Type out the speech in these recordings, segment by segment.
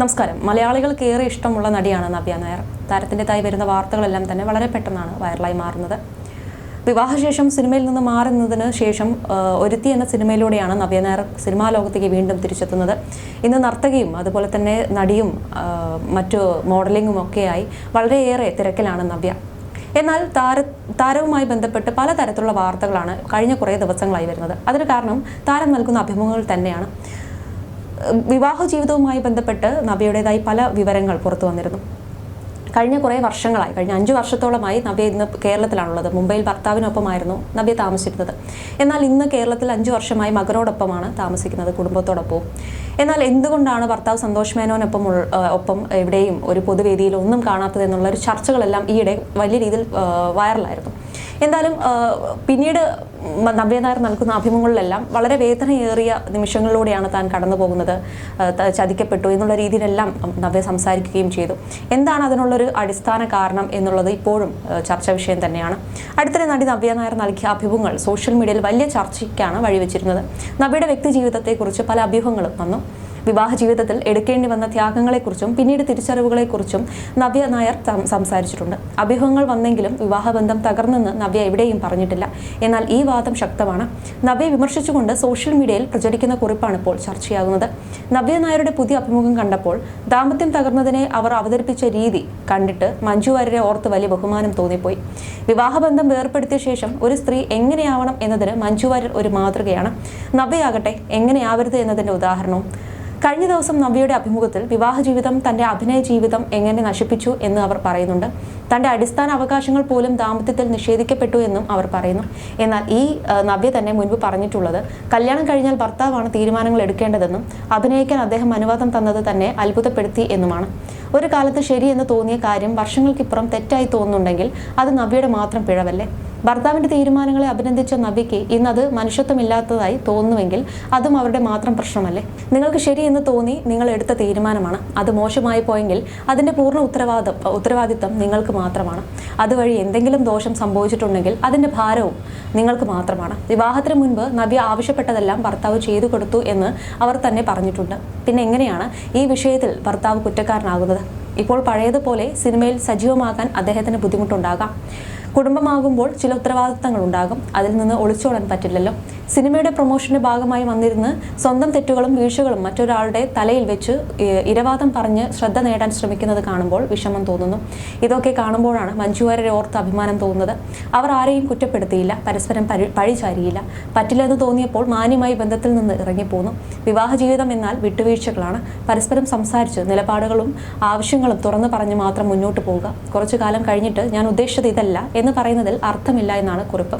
നമസ്കാരം. മലയാളികൾക്ക് ഏറെ ഇഷ്ടമുള്ള നടിയാണ് നവ്യ നായർ. താരത്തിന്റെതായി വരുന്ന വാർത്തകളെല്ലാം തന്നെ വളരെ പെട്ടെന്നാണ് വൈറലായി മാറുന്നത്. വിവാഹശേഷം സിനിമയിൽ നിന്ന് മാറുന്നതിന് ശേഷം ഒരുത്തി എന്ന സിനിമയിലൂടെയാണ് നവ്യ നായർ സിനിമാ ലോകത്തേക്ക് വീണ്ടും തിരിച്ചെത്തുന്നത്. ഇന്ന് നർത്തകിയും അതുപോലെ തന്നെ നടിയും മറ്റു മോഡലിങ്ങും ഒക്കെയായി വളരെയേറെ തിരക്കിലാണ് നവ്യ. എന്നാൽ താര താരവുമായി ബന്ധപ്പെട്ട് പലതരത്തിലുള്ള വാർത്തകളാണ് കഴിഞ്ഞ കുറേ ദിവസങ്ങളായി വരുന്നത്. അതിന് കാരണം താരം നൽകുന്ന അഭിമുഖങ്ങൾ തന്നെയാണ്. വിവാഹ ജീവിതവുമായി ബന്ധപ്പെട്ട് നബിയുടേതായി പല വിവരങ്ങൾ പുറത്തു വന്നിരുന്നു. കഴിഞ്ഞ കുറേ വർഷങ്ങളായി കഴിഞ്ഞ അഞ്ച് വർഷത്തോളമായി നവ്യ ഇന്ന് കേരളത്തിലാണുള്ളത്. മുംബൈയിൽ ഭർത്താവിനൊപ്പമായിരുന്നു നവ്യ താമസിച്ചിരുന്നത്. എന്നാൽ ഇന്ന് കേരളത്തിൽ അഞ്ച് വർഷമായി മകനോടൊപ്പമാണ് താമസിക്കുന്നത് കുടുംബത്തോടൊപ്പവും. എന്നാൽ എന്തുകൊണ്ടാണ് ഭർത്താവ് സന്തോഷ് മേനോനൊപ്പം ഒപ്പം എവിടെയും ഒരു പൊതുവേദിയിൽ ഒന്നും കാണാത്തത് എന്നുള്ള ഒരു ചർച്ചകളെല്ലാം ഈയിടെ വലിയ രീതിയിൽ വൈറലായിരുന്നു. എന്തായാലും പിന്നീട് നവ്യ നായർ നൽകുന്ന അഭിമുഖങ്ങളിലെല്ലാം വളരെ വേദനയേറിയ നിമിഷങ്ങളിലൂടെയാണ് താൻ കടന്നു പോകുന്നത് ചതിക്കപ്പെട്ടു എന്നുള്ള രീതിയിലെല്ലാം നവ്യ സംസാരിക്കുകയും ചെയ്തു. എന്താണ് അതിനുള്ളൊരു അടിസ്ഥാന കാരണം എന്നുള്ളത് ഇപ്പോഴും ചർച്ചാ വിഷയം തന്നെയാണ്. അടുത്തിടെ നടി നവ്യ നായർ നൽകിയ അഭിമുഖങ്ങൾ സോഷ്യൽ മീഡിയയിൽ വലിയ ചർച്ചയ്ക്കാണ് വഴിവെച്ചിരുന്നത്. നവ്യയുടെ വ്യക്തി ജീവിതത്തെക്കുറിച്ച് പല അഭ്യൂഹങ്ങളും വന്നു. വിവാഹ ജീവിതത്തിൽ എടുക്കേണ്ടി വന്ന ത്യാഗങ്ങളെക്കുറിച്ചും പിന്നീട് തിരിച്ചറിവുകളെക്കുറിച്ചും നവ്യ നായർ സംസാരിച്ചിട്ടുണ്ട്. അഭ്യൂഹങ്ങൾ വന്നെങ്കിലും വിവാഹബന്ധം തകർന്നെന്ന് നവ്യ എവിടെയും പറഞ്ഞിട്ടില്ല. എന്നാൽ ഈ വാദം ശക്തമാണ്. നവ്യെ വിമർശിച്ചുകൊണ്ട് സോഷ്യൽ മീഡിയയിൽ പ്രചരിക്കുന്ന കുറിപ്പാണ് ഇപ്പോൾ ചർച്ചയാകുന്നത്. നവ്യ നായരുടെ പുതിയ അഭിമുഖം കണ്ടപ്പോൾ ദാമ്പത്യം തകർന്നതിനെ അവർ അവതരിപ്പിച്ച രീതി കണ്ടിട്ട് മഞ്ജു വാര്യരെ ഓർത്ത് വലിയ ബഹുമാനം തോന്നിപ്പോയി. വിവാഹബന്ധം വേർപ്പെടുത്തിയ ശേഷം ഒരു സ്ത്രീ എങ്ങനെയാവണം എന്നതിന് മഞ്ജു വാര്യർ ഒരു മാതൃകയാണ്. നവ്യയാകട്ടെ എങ്ങനെയാവരുത് എന്നതിന്റെ ഉദാഹരണവും കഴിഞ്ഞ ദിവസം നവ്യയുടെ അഭിമുഖത്തിൽ വിവാഹ ജീവിതം തന്റെ അഭിനയ ജീവിതം എങ്ങനെ നശിപ്പിച്ചു എന്ന് അവർ പറയുന്നുണ്ട്. തന്റെ അടിസ്ഥാന അവകാശങ്ങൾ പോലും ദാമ്പത്യത്തിൽ നിഷേധിക്കപ്പെട്ടു എന്നും അവർ പറയുന്നു. എന്നാൽ ഈ നവ്യ തന്നെ മുൻപ് പറഞ്ഞിട്ടുള്ളത് കല്യാണം കഴിഞ്ഞാൽ ഭർത്താവാണ് തീരുമാനങ്ങൾ എടുക്കേണ്ടതെന്നും അഭിനയിക്കാൻ അദ്ദേഹം അനുവാദം തന്നത് തന്നെ അത്ഭുതപ്പെടുത്തി എന്നുമാണ്. ഒരു കാലത്ത് ശരിയെന്ന് തോന്നിയ കാര്യം വർഷങ്ങൾക്കിപ്പുറം തെറ്റായി തോന്നുന്നുണ്ടെങ്കിൽ അത് നവ്യയുടെ മാത്രം പിഴവല്ലേ? ഭർത്താവിന്റെ തീരുമാനങ്ങളെ അഭിനന്ദിച്ച നവിക്ക് ഇന്ന് അത് മനുഷ്യത്വമില്ലാത്തതായി തോന്നുമെങ്കിൽ അതും അവരുടെ മാത്രം പ്രശ്നമല്ലേ? നിങ്ങൾക്ക് ശരി എന്ന് തോന്നി നിങ്ങൾ എടുത്ത തീരുമാനമാണ്. അത് മോശമായി പോയെങ്കിൽ അതിന്റെ പൂർണ ഉത്തരവാദം ഉത്തരവാദിത്തം നിങ്ങൾക്ക് മാത്രമാണ്. അതുവഴി എന്തെങ്കിലും ദോഷം സംഭവിച്ചിട്ടുണ്ടെങ്കിൽ അതിന്റെ ഭാരവും നിങ്ങൾക്ക് മാത്രമാണ്. വിവാഹത്തിന് മുൻപ് നവി ആവശ്യപ്പെട്ടതെല്ലാം ഭർത്താവ് ചെയ്തു കൊടുത്തു എന്ന് അവർ തന്നെ പറഞ്ഞിട്ടുണ്ട്. പിന്നെ എങ്ങനെയാണ് ഈ വിഷയത്തിൽ ഭർത്താവ് കുറ്റക്കാരനാകുന്നത്? ഇപ്പോൾ പഴയതുപോലെ സിനിമയിൽ സജീവമാകാൻ അദ്ദേഹത്തിന് ബുദ്ധിമുട്ടുണ്ടാകാം. കുടുംബമാകുമ്പോൾ ചില ഉത്തരവാദിത്തങ്ങൾ ഉണ്ടാകും അതിൽ നിന്ന് ഒളിച്ചോടാൻ പറ്റില്ലല്ലോ. സിനിമയുടെ പ്രൊമോഷന്റെ ഭാഗമായി വന്നിരുന്ന് സ്വന്തം തെറ്റുകളും വീഴ്ചകളും മറ്റൊരാളുടെ തലയിൽ വെച്ച് ഇരവാദം പറഞ്ഞ് ശ്രദ്ധ നേടാൻ ശ്രമിക്കുന്നത് കാണുമ്പോൾ വിഷമം തോന്നുന്നു. ഇതൊക്കെ കാണുമ്പോഴാണ് മഞ്ജുവാരെ ഓർത്ത് അഭിമാനം തോന്നുന്നത്. അവർ ആരെയും കുറ്റപ്പെടുത്തിയില്ല. പരസ്പരം പരി പഴിചാരിയില്ല. പറ്റില്ലെന്ന് തോന്നിയപ്പോൾ മാന്യമായി ബന്ധത്തിൽ നിന്ന് ഇറങ്ങിപ്പോന്നു. വിവാഹ ജീവിതം എന്നാൽ വിട്ടുവീഴ്ചകളാണ്. പരസ്പരം സംസാരിച്ച് നിലപാടുകളും ആവശ്യങ്ങളും തുറന്നു പറഞ്ഞ് മാത്രം മുന്നോട്ട് പോവുക. കുറച്ചു കാലം കഴിഞ്ഞിട്ട് ഞാൻ ഉദ്ദേശിച്ചത് ഇതല്ല. എന്ന് പറയുന്നതിൽ അർത്ഥമില്ല എന്നാണ് കുറിപ്പ്.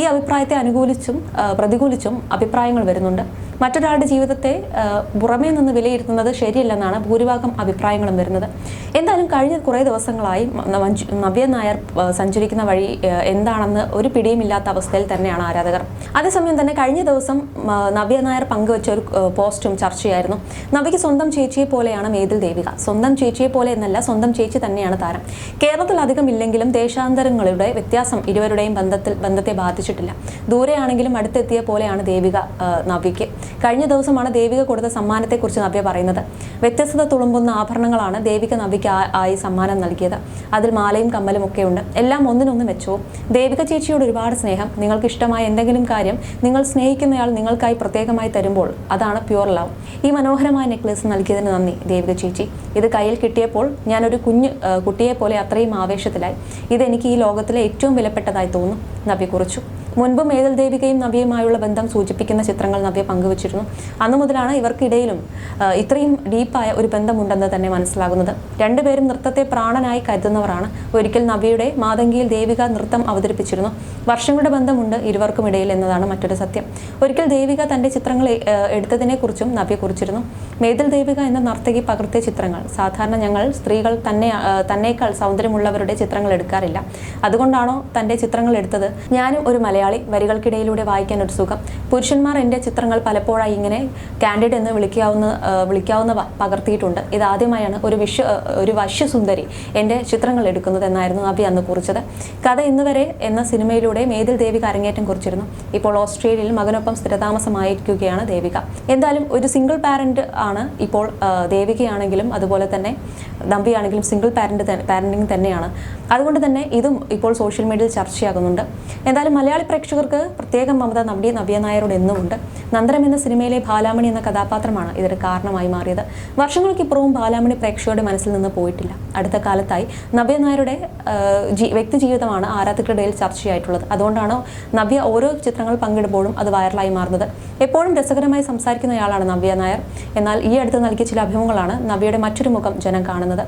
ഈ അഭിപ്രായത്തെ അനുകൂലിച്ചും പ്രതികൂലിച്ചും അഭിപ്രായങ്ങൾ വരുന്നുണ്ട്. മറ്റൊരാളുടെ ജീവിതത്തെ പുറമേ നിന്ന് വിലയിരുത്തുന്നത് ശരിയല്ലെന്നാണ് ഭൂരിഭാഗം അഭിപ്രായങ്ങളും വരുന്നത്. എന്തായാലും കഴിഞ്ഞ കുറേ ദിവസങ്ങളായി നവ്യ നായർ സഞ്ചരിക്കുന്ന വഴി എന്താണെന്ന് ഒരു പിടിയുമില്ലാത്ത അവസ്ഥയിൽ തന്നെയാണ് ആരാധകർ. അതേസമയം തന്നെ കഴിഞ്ഞ ദിവസം നവ്യ നായർ പങ്കുവച്ച ഒരു പോസ്റ്റും ചർച്ചയായിരുന്നു. നവ്യയ്ക്ക് സ്വന്തം ചേച്ചിയെ പോലെയാണ് മേതിൽ ദേവിക. സ്വന്തം ചേച്ചിയെ പോലെ എന്നല്ല സ്വന്തം ചേച്ചി തന്നെയാണ് താരം. കേരളത്തിൽ അധികം ഇല്ലെങ്കിലും ദേശാന്തരങ്ങളുടെ വ്യത്യാസം ഇരുവരുടെയും ബന്ധത്തിൽ ബന്ധത്തെ ബാധിച്ചിട്ടില്ല. ദൂരെയാണെങ്കിലും അടുത്തെത്തിയ പോലെയാണ് ദേവിക നവ്യയ്ക്ക്. കഴിഞ്ഞ ദിവസമാണ് ദേവിക കൊടുത്ത സമ്മാനത്തെക്കുറിച്ച് നവ്യ പറയുന്നത്. വ്യത്യസ്തത തുളുമ്പുന്ന ആഭരണങ്ങളാണ് ദേവിക നവ്യയ്ക്ക് ആയി സമ്മാനം നൽകിയത്. അതിൽ മാലയും കമ്മലും ഒക്കെ ഉണ്ട് എല്ലാം ഒന്നിനൊന്ന് മെച്ചവും. ദേവിക ചേച്ചിയോട് ഒരുപാട് സ്നേഹം. നിങ്ങൾക്ക് ഇഷ്ടമായ എന്തെങ്കിലും കാര്യം നിങ്ങൾ സ്നേഹിക്കുന്നയാൾ നിങ്ങൾക്കായി പ്രത്യേകമായി തരുമ്പോൾ അതാണ് പ്യുവർ ലവ്. ഈ മനോഹരമായ നെക്ലേസ് നൽകിയതിന് നന്ദി ദേവിക ചേച്ചി. ഇത് കയ്യിൽ കിട്ടിയപ്പോൾ ഞാനൊരു കുഞ്ഞു കുട്ടിയെ പോലെ അത്രയും ആവേശത്തിലായി. ഇതെനിക്ക് ഈ ലോകത്തിലെ ഏറ്റവും വിലപ്പെട്ടതായി തോന്നുന്നു. നവ്യ കുറിച്ചു. മുൻപ് മേതൽ ദേവികയും നവ്യയുമായുള്ള ബന്ധം സൂചിപ്പിക്കുന്ന ചിത്രങ്ങൾ നവ്യ പങ്കുവച്ചിരുന്നു. അന്നു മുതലാണ് ഇവർക്കിടയിലും ഇത്രയും ഡീപ്പായ ഒരു ബന്ധമുണ്ടെന്ന് തന്നെ മനസ്സിലാകുന്നത്. രണ്ടുപേരും നൃത്തത്തെ പ്രാണനായി കരുതുന്നവരാണ്. ഒരിക്കൽ നവ്യയുടെ മാതങ്കിയിൽ ദേവിക നൃത്തം അവതരിപ്പിച്ചിരുന്നു. വർഷങ്ങളുടെ ബന്ധമുണ്ട് ഇരുവർക്കും ഇടയിൽ എന്നതാണ് മറ്റൊരു സത്യം. ഒരിക്കൽ ദേവിക തന്റെ ചിത്രങ്ങൾ എടുത്തതിനെ എടുത്തതിനെക്കുറിച്ചും നവ്യ കുറിച്ചിരുന്നു. മേതൽ ദേവിക എന്ന നർത്തകി പകർത്തിയ ചിത്രങ്ങൾ സാധാരണ ഞങ്ങൾ സ്ത്രീകൾ തന്നെ തന്നേക്കാൾ സൗന്ദര്യമുള്ളവരുടെ ചിത്രങ്ങൾ എടുക്കാറില്ല. അതുകൊണ്ടാണോ തന്റെ ചിത്രങ്ങൾ എടുത്തത്? ഞാനും ഒരു മലയാളി. മലയാളി വരികൾക്കിടയിലൂടെ വായിക്കാൻ ഒരു സുഖം. പുരുഷന്മാർ എന്റെ ചിത്രങ്ങൾ പലപ്പോഴായി ഇങ്ങനെ കാൻഡിഡ് എന്ന് വിളിക്കാവുന്ന വിളിക്കാവുന്ന പകർത്തിയിട്ടുണ്ട്. ഇതാദ്യമായാണ് ഒരു വിശ്വ ഒരു വശ്യസുന്ദരി എന്റെ ചിത്രങ്ങൾ എടുക്കുന്നത് എന്നായിരുന്നു നബി അന്ന് കുറിച്ചത്. കഥ ഇന്ന് വരെ എന്ന സിനിമയിലൂടെ മേതിൽ ദേവിക അരങ്ങേറ്റം കുറിച്ചിരുന്നു. ഇപ്പോൾ ഓസ്ട്രേലിയയിൽ മകനൊപ്പം സ്ഥിരതാമസമായിരിക്കുകയാണ് ദേവിക. എന്തായാലും ഒരു സിംഗിൾ പാരന്റ് ആണ് ഇപ്പോൾ ദേവികയാണെങ്കിലും അതുപോലെ തന്നെ നമ്പിയാണെങ്കിലും സിംഗിൾ പാരന്റ് പാരന്റിങ് തന്നെയാണ്. അതുകൊണ്ട് തന്നെ ഇതും ഇപ്പോൾ സോഷ്യൽ മീഡിയയിൽ ചർച്ചയാകുന്നുണ്ട്. എന്തായാലും മലയാളി പ്രേക്ഷകർക്ക് പ്രത്യേകം മമത നമ്പി നവ്യ നായരോട് എന്നുമുണ്ട് നന്ദനം എന്ന സിനിമയിലെ ബാലാമണി എന്ന കഥാപാത്രമാണ് ഇതിന് കാരണമായി മാറിയത്. വർഷങ്ങൾക്കിപ്പുറവും ബാലാമണി പ്രേക്ഷകരുടെ മനസ്സിൽ നിന്ന് പോയിട്ടില്ല. അടുത്ത കാലത്തായി നവ്യ നായരുടെ വ്യക്തി ജീവിതമാണ് ആരാധകരുടെ ചർച്ചയായിട്ടുള്ളത്. അതുകൊണ്ടാണ് നവ്യ ഓരോ ചിത്രങ്ങൾ പങ്കിടുമ്പോഴും അത് വൈറലായി മാറുന്നത്. എപ്പോഴും രസകരമായി സംസാരിക്കുന്നയാളാണ് നവ്യ നായർ. എന്നാൽ ഈ അടുത്ത് നൽകിയ ചില അഭിമുഖങ്ങളാണ് നവ്യയുടെ മറ്റൊരു മുഖം ജനം കാണുന്നത്.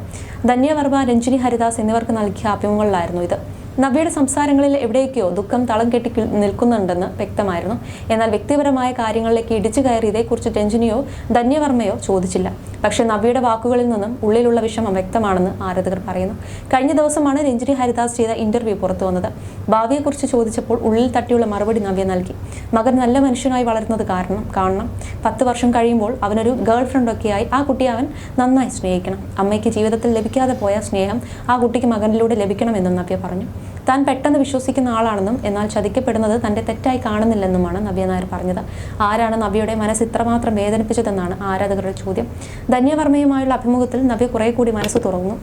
ധന്യവർമ്മ രഞ്ജിനി ഹരിദാസ് എന്നിവർക്ക് നൽകിയ അഭിമുഖങ്ങളിലായിരുന്നു ഇത്. നവ്യയുടെ സംസാരങ്ങളിൽ എവിടേക്കോ ദുഃഖം തളം കെട്ടി നിൽക്കുന്നുണ്ടെന്ന് വ്യക്തമായിരുന്നു. എന്നാൽ വ്യക്തിപരമായ കാര്യങ്ങളിലേക്ക് ഇടിച്ചു കയറി ഇതേക്കുറിച്ച് രഞ്ജിനിയോ ധന്യവർമ്മയോ ചോദിച്ചില്ല. പക്ഷേ നവ്യയുടെ വാക്കുകളിൽ നിന്നും ഉള്ളിലുള്ള വിഷമം വ്യക്തമാണെന്ന് ആരാധകർ പറയുന്നു. കഴിഞ്ഞ ദിവസമാണ് രഞ്ജിനി ഹരിദാസ് ചെയ്ത ഇന്റർവ്യൂ പുറത്തു വന്നത്. ഭാവിയെക്കുറിച്ച് ചോദിച്ചപ്പോൾ ഉള്ളിൽ തട്ടിയുള്ള മറുപടി നവ്യ നൽകി. മകൻ നല്ല മനുഷ്യനായി വളരുന്നത് കാരണം കാണണം. പത്ത് വർഷം കഴിയുമ്പോൾ അവനൊരു ഗേൾ ഫ്രണ്ടൊക്കെയായി ആ കുട്ടിയെ അവൻ നന്നായി സ്നേഹിക്കണം. അമ്മയ്ക്ക് ജീവിതത്തിൽ ലഭിക്കാതെ പോയ സ്നേഹം ആ കുട്ടിക്ക് മകനിലൂടെ ലഭിക്കണമെന്നും നവ്യ പറഞ്ഞു. താൻ പെട്ടെന്ന് വിശ്വസിക്കുന്ന ആളാണെന്നും എന്നാൽ ചതിക്കപ്പെടുന്നത് തന്റെ തെറ്റായി കാണുന്നില്ലെന്നുമാണ് നവ്യ നായർ പറഞ്ഞത്. ആരാണ് നവ്യയുടെ മനസ്സ് ഇത്രമാത്രം വേദനിപ്പിച്ചതെന്നാണ് ആരാധകരുടെ ചോദ്യം. ധന്യവർമ്മയുമായുള്ള അഭിമുഖത്തിൽ നവ്യ കുറെ കൂടി മനസ്സ് തുറന്നു.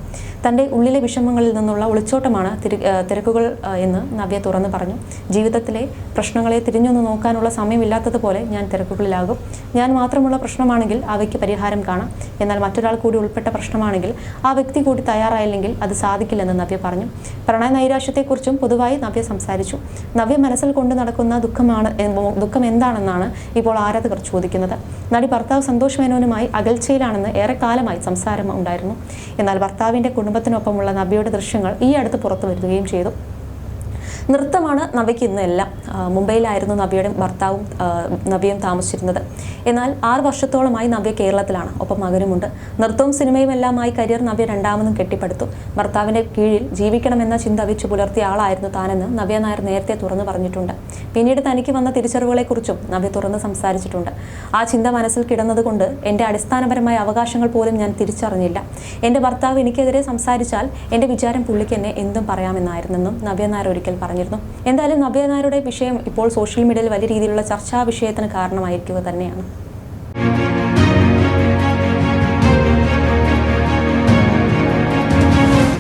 തന്റെ ഉള്ളിലെ വിഷമങ്ങളിൽ നിന്നുള്ള ഒളിച്ചോട്ടമാണ് തിരു- തിരക്കുകൾ എന്ന് നവ്യ തുറന്നു പറഞ്ഞു. ജീവിതത്തിലെ പ്രശ്നങ്ങളെ തിരിഞ്ഞൊന്ന് നോക്കാനുള്ള സമയമില്ലാത്തതുപോലെ ഞാൻ തിരക്കുകളിലാകും. ഞാൻ മാത്രമുള്ള പ്രശ്നമാണെങ്കിൽ അവയ്ക്ക് പരിഹാരം കാണാം. എന്നാൽ മറ്റൊരാൾ കൂടി ഉൾപ്പെട്ട പ്രശ്നമാണെങ്കിൽ ആ വ്യക്തി കൂടി തയ്യാറായില്ലെങ്കിൽ അത് സാധിക്കില്ലെന്ന് നവ്യ പറഞ്ഞു. പ്രണയ നൈരാശ്യത്തെക്കുറിച്ചും പൊതുവായി നവ്യ സംസാരിച്ചു. നവ്യ മനസ്സിൽ കൊണ്ട് നടക്കുന്ന ദുഃഖമാണ് ദുഃഖം എന്താണെന്നാണ് ഇപ്പോൾ ആരാധകർ ചോദിക്കുന്നത്. നടി ഭർത്താവ് സന്തോഷ് മേനോനുമായി അകൽച്ചയിലാണെന്ന് ഏറെക്കാലമായി സംസാരം ഉണ്ടായിരുന്നു. എന്നാൽ ഭർത്താവിന്റെ കുടുംബത്തിനൊപ്പമുള്ള നവ്യയുടെ ദൃശ്യങ്ങൾ ഈ അടുത്ത് പുറത്തു വരികയും ചെയ്തു. നൃത്തമാണ് നവയ്ക്ക് ഇന്നെല്ലാം മുംബൈയിലായിരുന്നു നവ്യയുടെ ഭർത്താവും നവിയും നവ്യയും താമസിച്ചിരുന്നത്. എന്നാൽ ആറ് വർഷത്തോളമായി നവ്യ കേരളത്തിലാണ്. ഒപ്പം മകനുമുണ്ട്. നൃത്തവും സിനിമയും എല്ലാമായി കരിയർ നവ്യ രണ്ടാമതും കെട്ടിപ്പടുത്തു. ഭർത്താവിന്റെ കീഴിൽ ജീവിക്കണമെന്ന ചിന്ത വെച്ച് പുലർത്തിയ ആളായിരുന്നു താനെന്ന് നവ്യ നായർ നേരത്തെ തുറന്നു പറഞ്ഞിട്ടുണ്ട്. പിന്നീട് തനിക്ക് വന്ന തിരിച്ചറിവുകളെക്കുറിച്ചും നവ്യ തുറന്ന് സംസാരിച്ചിട്ടുണ്ട്. ആ ചിന്ത മനസ്സിൽ കിടന്നതുകൊണ്ട് എന്റെ അടിസ്ഥാനപരമായ അവകാശങ്ങൾ പോലും ഞാൻ തിരിച്ചറിഞ്ഞില്ല. എന്റെ ഭർത്താവ് എനിക്കെതിരെ സംസാരിച്ചാൽ എന്റെ വിചാരം പുള്ളിക്ക് എന്നെ എന്തും പറയാമെന്നായിരുന്നെന്നും നവ്യ നായർ ഒരിക്കൽ പറഞ്ഞിരുന്നു. എന്തായാലും നവ്യ നായരുടെ വിഷയം ഇപ്പോൾ സോഷ്യൽ മീഡിയയിൽ വലിയ രീതിയിലുള്ള ചർച്ചാ വിഷയത്തിന് കാരണമായിരിക്കുക തന്നെയാണ്.